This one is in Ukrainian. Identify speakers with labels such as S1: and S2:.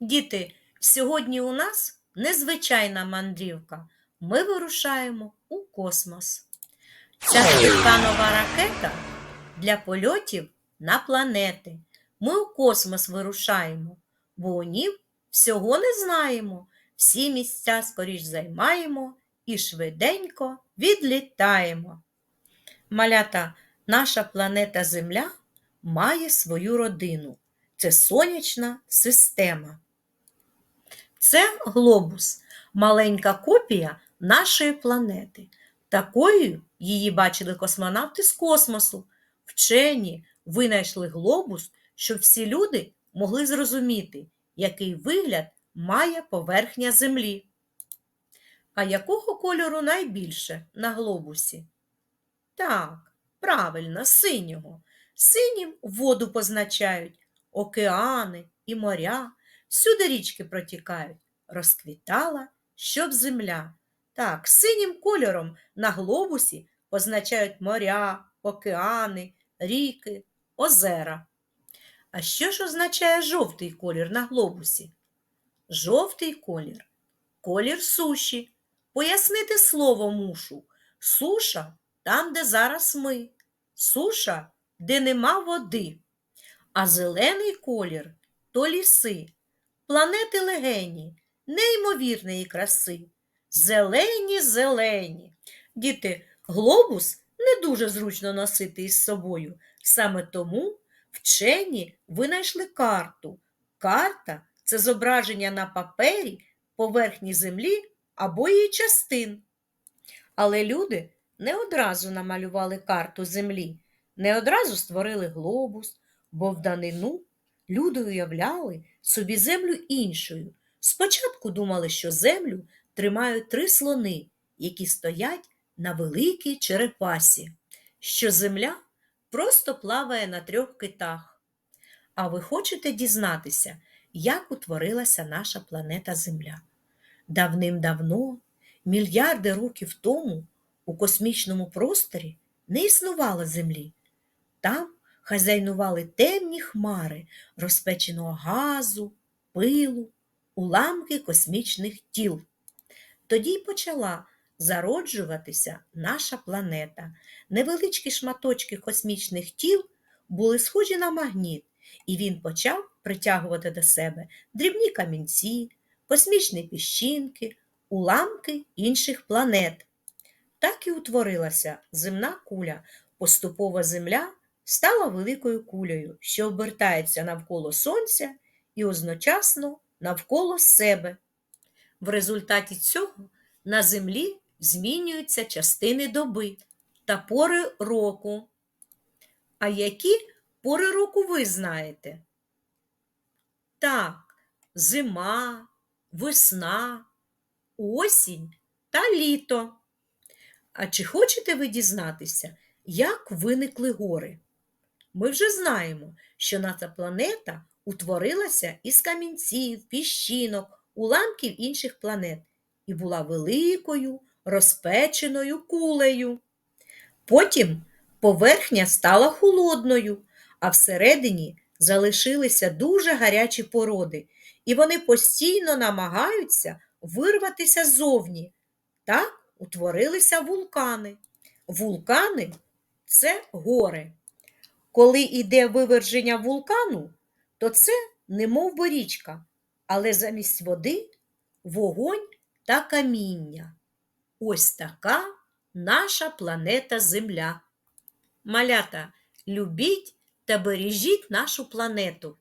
S1: Діти, сьогодні у нас незвичайна мандрівка. Ми вирушаємо у космос. Ця швидка нова ракета для польотів на планети. Ми у космос вирушаємо, бо у нім всього не знаємо. Всі місця скоріш займаємо і швиденько відлітаємо. Малята, наша планета Земля має свою родину. Це сонячна система. Це глобус, маленька копія нашої планети. Такою її бачили космонавти з космосу. Вчені винайшли глобус, щоб всі люди могли зрозуміти, який вигляд має поверхня Землі. А якого кольору найбільше на глобусі? Так, правильно, синього. Синім воду позначають, океани і моря, всюди річки протікають, розквітала, щоб земля. Так, синім кольором на глобусі позначають моря, океани, ріки, озера. А що ж означає жовтий колір на глобусі? Жовтий колір колір суші. Пояснити слово мушу. Суша там, де зараз ми. Суша, де нема води. А зелений колір то ліси, планети легені, неймовірної краси. Зелені, зелені. Діти, глобус не дуже зручно носити із собою. Саме тому вчені винайшли карту. Карта це зображення на папері поверхні землі або її частин. Але люди не одразу намалювали карту землі, не одразу створили глобус, бо в данину люди уявляли собі землю іншою. Спочатку думали, що землю тримають три слони, які стоять на великій черепасі, що земля просто плаває на трьох китах. А ви хочете дізнатися, як утворилася наша планета Земля? Давним-давно, мільярди років тому, у космічному просторі не існувало Землі. Там хазяйнували темні хмари розпеченого газу, пилу, уламки космічних тіл. Тоді й почала зароджуватися наша планета. Невеличкі шматочки космічних тіл були схожі на магніт, і він почав притягувати до себе дрібні камінці, космічні піщинки, уламки інших планет. Так і утворилася земна куля. Поступово Земля стала великою кулею, що обертається навколо Сонця і одночасно навколо себе. В результаті цього на Землі змінюються частини доби та пори року. А які пори року ви знаєте? Так, зима, весна, осінь та літо. А чи хочете ви дізнатися, як виникли гори? Ми вже знаємо, що наша планета утворилася із камінців, піщинок, уламків інших планет і була великою розпеченою кулею. Потім поверхня стала холодною, а всередині залишилися дуже гарячі породи, і вони постійно намагаються вирватися ззовні. Так утворилися вулкани. Вулкани це гори. Коли йде виверження вулкану, то це немов би річка, але замість води вогонь та каміння. Ось така наша планета Земля. Малята, любіть та бережіть нашу планету.